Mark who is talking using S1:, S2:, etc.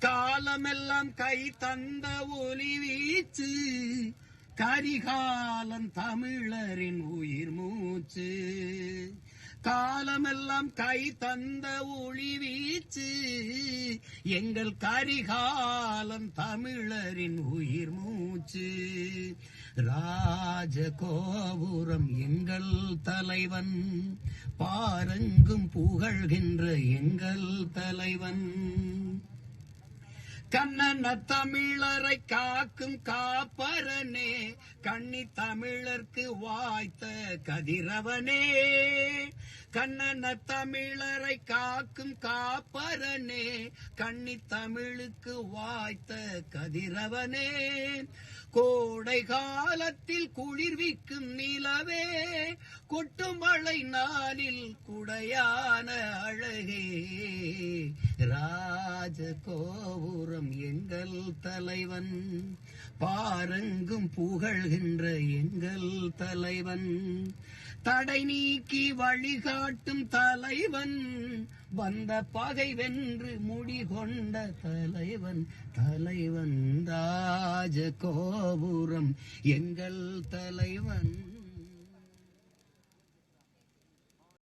S1: காலமெல்லாம் கை தந்த ஒலி வீச்சு கரிகாலம் தமிழரின் உயிர் மூச்சு. காலமெல்லாம் கை தந்த ஒளி வீச்சு எங்கள் கரிகாலம் தமிழரின் உயிர் மூச்சு. ராஜகோபுரம் எங்கள் தலைவன் பாரங்கும் புகழ்கின்ற எங்கள் தலைவன். கண்ணன தமிழரை காக்கும் காப்பரனே கண்ணி தமிழர்க்கு வாய்த்த கதிரவனே. கண்ணன தமிழரை காக்கும் காப்பரனே கண்ணி தமிழுக்கு வாய்த்த கதிரவனே. கோடை காலத்தில் குளிர்விக்கும் நிலவே கொட்டும் மழை நாளில் குடையான அழகே. ரா ராஜகோபுரம் எங்கள் தலைவன். பாரங்கும் புகழ்கின்ற எங்கள் தலைவன். தடை நீக்கி வழிகாட்டும் தலைவன். வந்த பகை வென்று முடிகொண்ட தலைவன். தலைவன் ராஜகோபுரம் எங்கள் தலைவன்.